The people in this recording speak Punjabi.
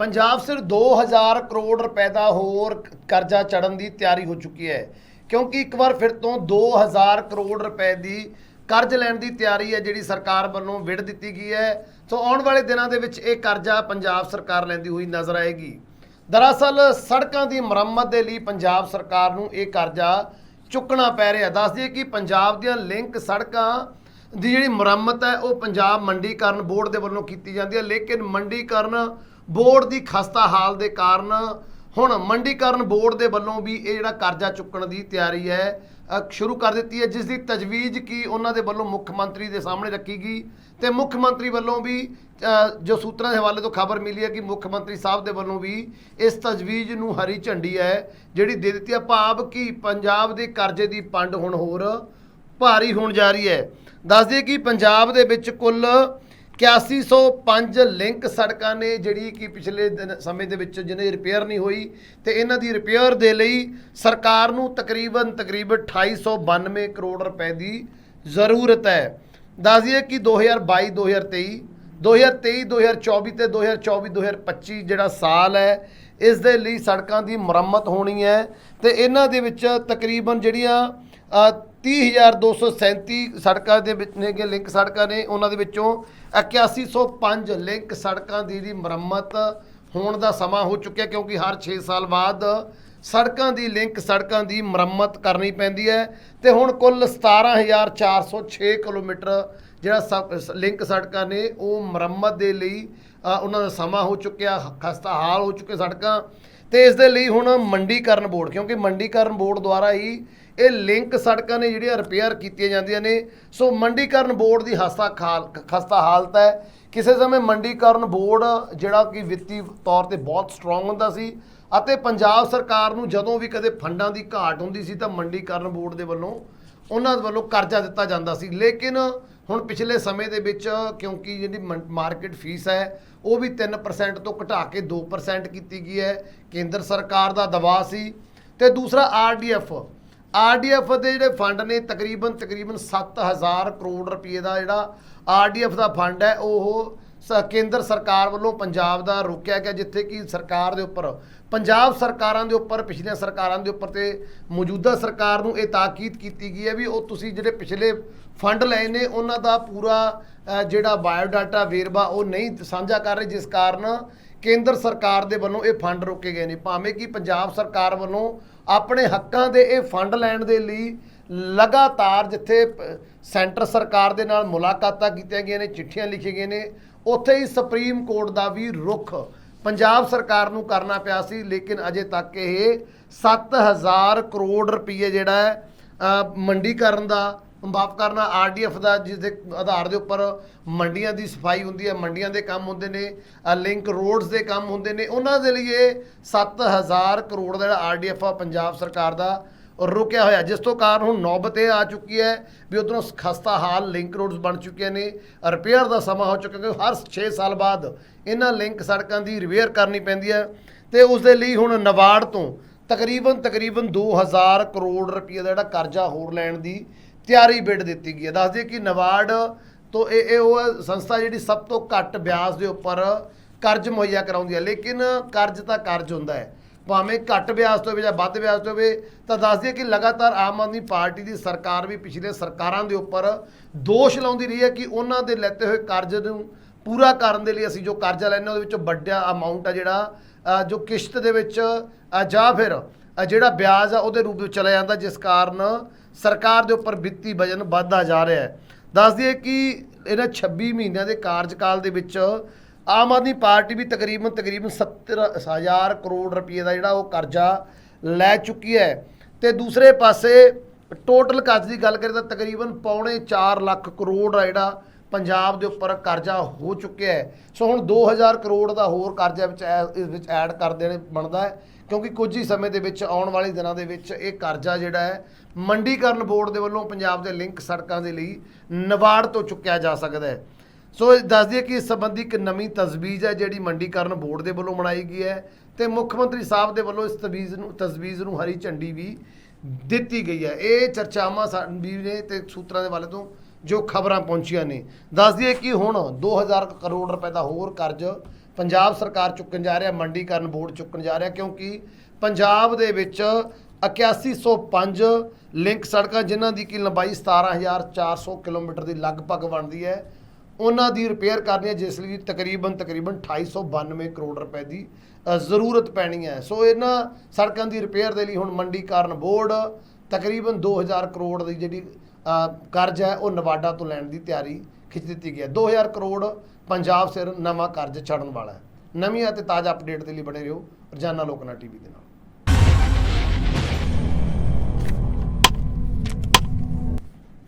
ਪੰਜਾਬ ਸਿਰ 2000 ਕਰੋੜ ਰੁਪਏ ਦਾ ਹੋਰ ਕਰਜ਼ਾ ਚੜਨ ਦੀ ਤਿਆਰੀ ਹੋ ਚੁੱਕੀ ਹੈ। ਕਿਉਂਕਿ ਇੱਕ ਵਾਰ ਫਿਰ ਤੋਂ 2000 ਕਰੋੜ ਰੁਪਏ ਦੀ ਕਰਜ਼ ਲੈਣ ਦੀ ਤਿਆਰੀ ਹੈ, ਜਿਹੜੀ ਸਰਕਾਰ ਵੱਲੋਂ ਵਿੜ ਦਿੱਤੀ ਗਈ ਹੈ। ਸੋ ਆਉਣ ਵਾਲੇ ਦਿਨਾਂ ਦੇ ਵਿੱਚ ਇਹ ਕਰਜ਼ਾ ਪੰਜਾਬ ਸਰਕਾਰ ਲੈਂਦੀ ਹੋਈ ਨਜ਼ਰ ਆਏਗੀ। ਦਰਅਸਲ ਸੜਕਾਂ ਦੀ ਮੁਰੰਮਤ ਦੇ ਲਈ ਪੰਜਾਬ ਸਰਕਾਰ ਨੂੰ ਇਹ ਕਰਜ਼ਾ ਚੁੱਕਣਾ ਪੈ ਰਿਹਾ ਦੱਸ ਦਈਏ ਕਿ ਪੰਜਾਬ ਦੀਆਂ ਲਿੰਕ ਸੜਕਾਂ ਦੀ ਜਿਹੜੀ ਮੁਰੰਮਤ ਹੈ, ਉਹ ਪੰਜਾਬ ਮੰਡੀਕਰਨ ਬੋਰਡ ਦੇ ਵੱਲੋਂ ਕੀਤੀ ਜਾਂਦੀ ਹੈ। ਲੇਕਿਨ ਮੰਡੀਕਰਨ ਬੋਰਡ ਦੀ ਖਸਤਾ ਹਾਲ ਦੇ ਕਾਰਨ ਹੁਣ ਮੰਡੀਕਰਨ ਬੋਰਡ ਦੇ ਵੱਲੋਂ ਵੀ ਇਹ ਜਿਹੜਾ ਕਰਜ਼ਾ ਚੁੱਕਣ ਦੀ ਤਿਆਰੀ ਹੈ ਸ਼ੁਰੂ ਕਰ ਦਿੱਤੀ ਹੈ, ਜਿਸ ਦੀ ਤਜਵੀਜ਼ ਕੀ ਉਹਨਾਂ ਦੇ ਵੱਲੋਂ ਮੁੱਖ ਮੰਤਰੀ ਦੇ ਸਾਹਮਣੇ ਰੱਖੀ ਗਈ ਤੇ ਮੁੱਖ ਮੰਤਰੀ ਵੱਲੋਂ ਵੀ ਜੋ ਸੂਤਰਾਂ ਦੇ ਹਵਾਲੇ ਤੋਂ ਖਬਰ ਮਿਲੀ ਹੈ ਕਿ ਮੁੱਖ ਮੰਤਰੀ ਸਾਹਿਬ ਦੇ ਵੱਲੋਂ ਵੀ ਇਸ ਤਜਵੀਜ਼ ਨੂੰ ਹਰੀ ਝੰਡੀ ਹੈ, ਜਿਹੜੀ ਦੇ ਦਿੱਤੀ ਹੈ। ਭਾਵ ਕਿ ਪੰਜਾਬ ਦੇ ਕਰਜ਼ੇ ਦੀ ਪੰਡ ਹੁਣ ਹੋਰ ਭਾਰੀ ਹੋਣ ਜਾ ਰਹੀ ਹੈ। ਦੱਸ ਦਈਏ ਕਿ ਪੰਜਾਬ ਦੇ ਵਿੱਚ ਕੁੱਲ 8105 ਲਿੰਕ ਸੜਕਾਂ ਨੇ ਜਿਹੜੀ ਕਿ ਪਿਛਲੇ ਦਿਨ ਸਮੇਂ ਦੇ ਵਿੱਚ ਜਿਹਨੇ ਰਿਪੇਅਰ ਨਹੀਂ ਹੋਈ ਤੇ ਇਹਨਾਂ ਦੀ ਰਿਪੇਅਰ ਦੇ ਲਈ ਸਰਕਾਰ ਨੂੰ ਤਕਰੀਬਨ ਤਕਰੀਬਨ 2892 ਕਰੋੜ ਰੁਪਏ ਦੀ ਜ਼ਰੂਰਤ ਹੈ। ਦੱਸ ਦਈਏ ਕਿ 2022 2023 2023 2024 ਤੇ 2024 2025 ਜਿਹੜਾ ਸਾਲ ਹੈ ਇਸ ਦੇ ਲਈ ਸੜਕਾਂ ਦੀ ਮੁਰੰਮਤ ਹੋਣੀ ਹੈ ਤੇ ਇਹਨਾਂ ਦੇ ਵਿੱਚ ਤਕਰੀਬਨ ਜਿਹੜੀਆਂ ਅ, 30237 ਸੜਕਾਂ ਦੇ ਵਿੱਚ ਨੇ ਲਿੰਕ ਸੜਕਾਂ ਨੇ। ਉਹਨਾਂ ਦੇ ਵਿੱਚੋਂ 8105 ਲਿੰਕ ਸੜਕਾਂ ਦੀ ਦੀ ਮੁਰੰਮਤ ਹੋਣ ਦਾ ਸਮਾਂ ਹੋ ਚੁੱਕਿਆ, ਕਿਉਂਕਿ ਹਰ 6 ਸਾਲ ਬਾਅਦ ਸੜਕਾਂ ਦੀ ਲਿੰਕ ਸੜਕਾਂ ਦੀ ਮੁਰੰਮਤ ਕਰਨੀ ਪੈਂਦੀ ਹੈ। ਤੇ ਹੁਣ ਕੁੱਲ 17406 ਕਿਲੋਮੀਟਰ ਜਿਹੜਾ ਸਭ- ਸ- ਲਿੰਕ ਸੜਕਾਂ ਨੇ, ਉਹ ਮੁਰੰਮਤ ਦੇ ਲਈ ਉਹਨਾਂ ਦਾ ਸਮਾਂ ਹੋ ਚੁੱਕਿਆ ਖਸਤਾ ਹਾਲ ਹੋ ਚੁੱਕੇ ਸੜਕਾਂ। ਤੇ ਇਸ ਦੇ ਲਈ ਹੁਣ ਮੰਡੀਕਰਨ ਬੋਰਡ, ਕਿਉਂਕਿ ਮੰਡੀਕਰਨ ਬੋਰਡ ਦੁਆਰਾ ਹੀ ਇਹ ਲਿੰਕ ਸੜਕਾਂ ਨੇ ਜਿਹੜੀਆਂ ਰਿਪੇਅਰ ਕੀਤੀਆਂ ਜਾਂਦੀਆਂ ਨੇ। ਸੋ ਮੰਡੀਕਰਨ ਬੋਰਡ ਦੀ ਹਸਤਾ ਖਾਲ ਖਸਤਾ ਹਾਲਤ ਹੈ। ਕਿਸੇ ਸਮੇਂ ਮੰਡੀਕਰਨ ਬੋਰਡ ਜਿਹੜਾ ਕਿ ਵਿੱਤੀ ਤੌਰ ਤੇ ਬਹੁਤ ਸਟਰੋਂਗ ਹੁੰਦਾ ਸੀ ਅਤੇ ਪੰਜਾਬ ਸਰਕਾਰ ਨੂੰ ਜਦੋਂ ਵੀ ਕਦੇ ਫੰਡਾਂ ਦੀ ਘਾਟ ਹੁੰਦੀ ਸੀ ਤਾਂ ਮੰਡੀਕਰਨ ਬੋਰਡ ਦੇ ਵੱਲੋਂ ਉਹਨਾਂ ਦੇ ਵੱਲੋਂ ਕਰਜ਼ਾ ਦਿੱਤਾ ਜਾਂਦਾ ਸੀ। ਲੇਕਿਨ ਹੁਣ ਪਿਛਲੇ ਸਮੇਂ ਦੇ ਵਿੱਚ ਕਿਉਂਕਿ ਜਿਹੜੀ ਮਾਰਕੀਟ ਫੀਸ ਹੈ, ਉਹ ਵੀ 3% ਤੋਂ ਘਟਾ ਕੇ 2% ਕੀਤੀ ਗਈ ਹੈ। ਕੇਂਦਰ ਸਰਕਾਰ ਦਾ ਦਬਾਅ ਸੀ ਤੇ ਦੂਸਰਾ ਆਰਡੀਐਫ ਆਰਡੀਐਫ ਦੇ ਜਿਹੜੇ ਫੰਡ ਨੇ ਤਕਰੀਬਨ ਤਕਰੀਬਨ 7000 ਕਰੋੜ ਰੁਪਏ ਦਾ ਜਿਹੜਾ ਆਰਡੀਐਫ ਦਾ ਫੰਡ ਹੈ, ਉਹ ਕੇਂਦਰ ਸਰਕਾਰ ਵੱਲੋਂ ਪੰਜਾਬ ਦਾ ਰੋਕਿਆ ਗਿਆ, ਜਿੱਥੇ ਕਿ ਸਰਕਾਰ ਦੇ ਉੱਪਰ, ਪੰਜਾਬ ਸਰਕਾਰਾਂ ਦੇ ਉੱਪਰ, ਪਿਛਲੀਆਂ ਸਰਕਾਰਾਂ ਦੇ ਉੱਪਰ ਤੇ ਮੌਜੂਦਾ ਸਰਕਾਰ ਨੂੰ ਇਹ ਤਾਕੀਦ ਕੀਤੀ ਗਈ ਹੈ ਵੀ ਉਹ ਤੁਸੀਂ ਜਿਹੜੇ ਪਿਛਲੇ ਫੰਡ ਲਏ ਨੇ, ਉਹਨਾਂ ਦਾ ਪੂਰਾ ਜਿਹੜਾ ਬਾਇਓਡਾਟਾ ਵੇਰਵਾ ਉਹ ਨਹੀਂ ਸਾਂਝਾ ਕਰ ਰਹੇ, ਜਿਸ ਕਾਰਨ ਕੇਂਦਰ ਸਰਕਾਰ ਦੇ ਵੱਲੋਂ ਇਹ ਫੰਡ ਰੋਕੇ ਗਏ ਨੇ। ਭਾਵੇਂ ਕਿ ਪੰਜਾਬ ਸਰਕਾਰ ਵੱਲੋਂ ਆਪਣੇ ਹੱਕਾਂ ਦੇ ਇਹ ਫੰਡ ਲੈਣ ਦੇ ਲਈ ਲਗਾਤਾਰ ਜਿੱਥੇ ਸੈਂਟਰ ਸਰਕਾਰ ਦੇ ਨਾਲ ਮੁਲਾਕਾਤਾਂ ਕੀਤੀਆਂ ਗਈਆਂ ਨੇ, ਚਿੱਠੀਆਂ ਲਿਖੀਆਂ ਗਈਆਂ ਨੇ ਉੱਥੇ ਹੀ ਸੁਪਰੀਮ ਕੋਰਟ ਦਾ ਵੀ ਰੁਖ ਪੰਜਾਬ ਸਰਕਾਰ ਨੂੰ ਕਰਨਾ ਪਿਆ ਸੀ ਲੇਕਿਨ ਅਜੇ ਤੱਕ ਇਹ 7000 ਕਰੋੜ ਰੁਪਏ ਜਿਹੜਾ ਹੈ ਅ, ਮੰਡੀਕਰਨ ਦਾ ਮਾਫ ਕਰਨਾ ਆਰਡੀਐਫ ਦਾ ਜਿਸ ਦੇ ਆਧਾਰ ਦੇ ਉੱਪਰ ਮੰਡੀਆਂ ਦੀ ਸਫ਼ਾਈ ਹੁੰਦੀ ਹੈ ਮੰਡੀਆਂ ਦੇ ਕੰਮ ਹੁੰਦੇ ਨੇ ਲਿੰਕ ਰੋਡਸ ਦੇ ਕੰਮ ਹੁੰਦੇ ਨੇ ਉਹਨਾਂ ਦੇ ਲਈ ਇਹ 7000 ਕਰੋੜ ਦਾ ਜਿਹੜਾ ਆਰਡੀਐਫ ਆ ਪੰਜਾਬ ਸਰਕਾਰ ਦਾ ਰੁਕਿਆ ਹੋਇਆ। ਜਿਸ ਤੋਂ ਕਾਰਨ ਹੁਣ ਨੌਬਤ ਇਹ ਆ ਚੁੱਕੀ ਹੈ ਵੀ ਉਧਰੋਂ ਖਸਤਾ ਹਾਲ ਲਿੰਕ ਰੋਡਸ ਬਣ ਚੁੱਕੇ ਨੇ। ਰਿਪੇਅਰ ਦਾ ਸਮਾਂ ਹੋ ਚੁੱਕਾ ਕਿਉਂਕਿ ਹਰ 6 ਸਾਲ ਬਾਅਦ ਇਹਨਾਂ ਲਿੰਕ ਸੜਕਾਂ ਦੀ ਰਿਪੇਅਰ ਕਰਨੀ ਪੈਂਦੀ ਹੈ। ਤੇ ਉਸ ਦੇ ਲਈ ਹੁਣ ਨਵਾਰਡ ਤੋਂ ਤਕਰੀਬਨ ਤਕਰੀਬਨ 2000 ਕਰੋੜ ਰੁਪਏ ਦਾ ਜਿਹੜਾ ਕਰਜ਼ਾ ਹੋਰ ਲੈਣ ਦੀ ਤਿਆਰੀ ਬਿੜ ਦਿੱਤੀ ਗਈ ਹੈ। ਦੱਸ ਦਈਏ ਕਿ ਨਵਾਰਡ ਤੋਂ ਇਹ ਇਹ ਉਹ ਸੰਸਥਾ ਜਿਹੜੀ ਸਭ ਤੋਂ ਘੱਟ ਵਿਆਜ ਦੇ ਉੱਪਰ ਕਰਜ਼ ਮੁਹੱਈਆ ਕਰਾਉਂਦੀ ਹੈ। ਲੇਕਿਨ ਕਰਜ਼ ਤਾਂ ਕਰਜ਼ ਹੁੰਦਾ ਹੈ। ਭਾਵੇਂ ਘੱਟ ਵਿਆਜ ਤੋਂ ਹੋਵੇ ਜਾਂ ਵੱਧ ਵਿਆਜ ਤੋਂ ਹੋਵੇ, ਤਾਂ ਦੱਸ ਦਈਏ ਕਿ ਲਗਾਤਾਰ ਆਮ ਆਦਮੀ ਪਾਰਟੀ ਦੀ ਸਰਕਾਰ ਵੀ ਪਿਛਲੇ ਸਰਕਾਰਾਂ ਦੇ ਉੱਪਰ ਦੋਸ਼ ਲਾਉਂਦੀ ਰਹੀ ਹੈ ਕਿ ਉਹਨਾਂ ਦੇ ਲੈਤੇ ਹੋਏ ਕਰਜ਼ ਨੂੰ ਪੂਰਾ ਕਰਨ ਦੇ ਲਈ ਅਸੀਂ ਜੋ ਕਰਜ਼ਾ ਲੈਂਦੇ ਉਹਦੇ ਵਿੱਚੋਂ ਵੱਡਾ ਅਮਾਉਂਟ ਆ ਜਿਹੜਾ ਜੋ ਕਿਸ਼ਤ ਦੇ ਵਿੱਚ ਜਾਂ ਫਿਰ ਜਿਹੜਾ ਵਿਆਜ ਆ ਉਹਦੇ ਰੂਪ ਵਿੱਚ ਚਲਾ ਜਾਂਦਾ, ਜਿਸ ਕਾਰਨ ਸਰਕਾਰ ਦੇ ਉੱਪਰ ਵਿੱਤੀ ਵਜਨ ਵੱਧਦਾ ਜਾ ਰਿਹਾ ਹੈ। ਦੱਸ ਦਈਏ ਕਿ ਇਹਨਾਂ 26 ਮਹੀਨਿਆਂ ਦੇ ਕਾਰਜਕਾਲ ਦੇ ਵਿੱਚ ਆਮ ਆਦਮੀ ਪਾਰਟੀ ਵੀ ਤਕਰੀਬਨ ਤਕਰੀਬਨ 70000 ਕਰੋੜ ਰੁਪਏ ਦਾ ਜਿਹੜਾ ਉਹ ਕਰਜ਼ਾ ਲੈ ਚੁੱਕੀ ਹੈ। ਤੇ ਦੂਸਰੇ ਪਾਸੇ ਟੋਟਲ ਕਰਜ਼ ਦੀ ਗੱਲ ਕਰੀਏ ਤਾਂ ਤਕਰੀਬਨ ਪੌਣੇ 4 ਲੱਖ ਕਰੋੜ ਦਾ ਜਿਹੜਾ ਪੰਜਾਬ ਦੇ ਉੱਪਰ ਕਰਜ਼ਾ ਹੋ ਚੁੱਕਿਆ ਹੈ। ਸੋ ਹੁਣ 2000 ਕਰੋੜ ਦਾ ਹੋਰ ਕਰਜ਼ਾ ਵਿੱਚ ਐ- ਇਸ ਵਿੱਚ ਐਡ ਕਰ ਦੇਣੇ ਬਣਦਾ ਹੈ, ਕਿਉਂਕਿ ਕੁਝ ਹੀ ਸਮੇਂ ਦੇ ਵਿੱਚ, ਆਉਣ ਵਾਲੇ ਦਿਨਾਂ ਦੇ ਵਿੱਚ ਇਹ ਕਰਜ਼ਾ ਜਿਹੜਾ ਹੈ, ਮੰਡੀਕਰਨ ਬੋਰਡ ਦੇ ਵੱਲੋਂ ਪੰਜਾਬ ਦੇ ਲਿੰਕ ਸੜਕਾਂ ਦੇ ਲਈ ਨਵਾਰਡ ਤੋਂ ਚੁੱਕਿਆ ਜਾ ਸਕਦਾ ਹੈ। ਸੋ ਇਹ ਦੱਸ ਦਈਏ ਕਿ ਇਸ ਸੰਬੰਧੀ ਇੱਕ ਨਵੀਂ ਤਜਵੀਜ਼ ਹੈ ਜਿਹੜੀ ਮੰਡੀਕਰਨ ਬੋਰਡ ਦੇ ਵੱਲੋਂ ਬਣਾਈ ਗਈ ਹੈ ਤੇ ਮੁੱਖ ਮੰਤਰੀ ਸਾਹਿਬ ਦੇ ਵੱਲੋਂ ਇਸ ਤਜਵੀਜ਼ ਨੂੰ ਤਜਵੀਜ਼ ਨੂੰ ਹਰੀ ਝੰਡੀ ਵੀ ਦਿੱਤੀ ਗਈ ਹੈ। ਇਹ ਚਰਚਾਵਾਂ ਸਾਡੀ ਨੇ ਤੇ ਸੂਤਰਾਂ ਦੇ ਵਾਲੇ ਤੋਂ ਜੋ ਖਬਰਾਂ ਪਹੁੰਚੀਆਂ ਨੇ। ਦੱਸ ਦਈਏ ਕਿ ਹੁਣ 2000 ਕਰੋੜ ਰੁਪਏ ਦਾ ਹੋਰ ਕਰਜ਼ ਪੰਜਾਬ ਸਰਕਾਰ ਚੁੱਕਣ ਜਾ ਰਿਹਾ, ਮੰਡੀਕਰਨ ਬੋਰਡ ਚੁੱਕਣ ਜਾ ਰਿਹਾ ਕਿਉਂਕਿ ਪੰਜਾਬ ਦੇ ਵਿੱਚ 8105 ਲਿੰਕ ਸੜਕਾਂ ਜਿਨ੍ਹਾਂ ਦੀ ਕਿ ਲੰਬਾਈ 17400 ਕਿਲੋਮੀਟਰ ਦੀ ਲਗਭਗ ਬਣਦੀ ਹੈ। ਉਹਨਾਂ ਦੀ ਰਿਪੇਅਰ ਕਰਨੀ ਹੈ, ਜਿਸ ਲਈ ਤਕਰੀਬਨ ਤਕਰੀਬਨ 2892 ਕਰੋੜ ਰੁਪਏ ਦੀ ਜ਼ਰੂਰਤ ਪੈਣੀ ਹੈ। ਸੋ ਇਹਨਾਂ ਸੜਕਾਂ ਦੀ ਰਿਪੇਅਰ ਦੇ ਲਈ ਹੁਣ ਮੰਡੀਕਰਨ ਬੋਰਡ ਤਕਰੀਬਨ 2000 ਕਰੋੜ ਦੀ ਜਿਹੜੀ ਕਰਜ਼ ਹੈ, ਉਹ ਨਵਾਡਾ ਤੋਂ ਲੈਣ ਦੀ ਤਿਆਰੀ ਖਿੱਚ ਦਿੱਤੀ ਗਈ ਹੈ। 2000 ਕਰੋੜ ਪੰਜਾਬ ਸਿਰ ਨਵਾਂ ਕਰਜ਼ ਛੱਡਣ ਵਾਲਾ ਹੈ। ਨਵੀਂ ਅਤੇ ਤਾਜ਼ਾ ਅਪਡੇਟ ਦੇ ਲਈ ਬਣੇ ਰਹੋ ਰੋਜ਼ਾਨਾ ਲੋਕਨਾ ਟੀਵੀ ਦੇ ਨਾਲ।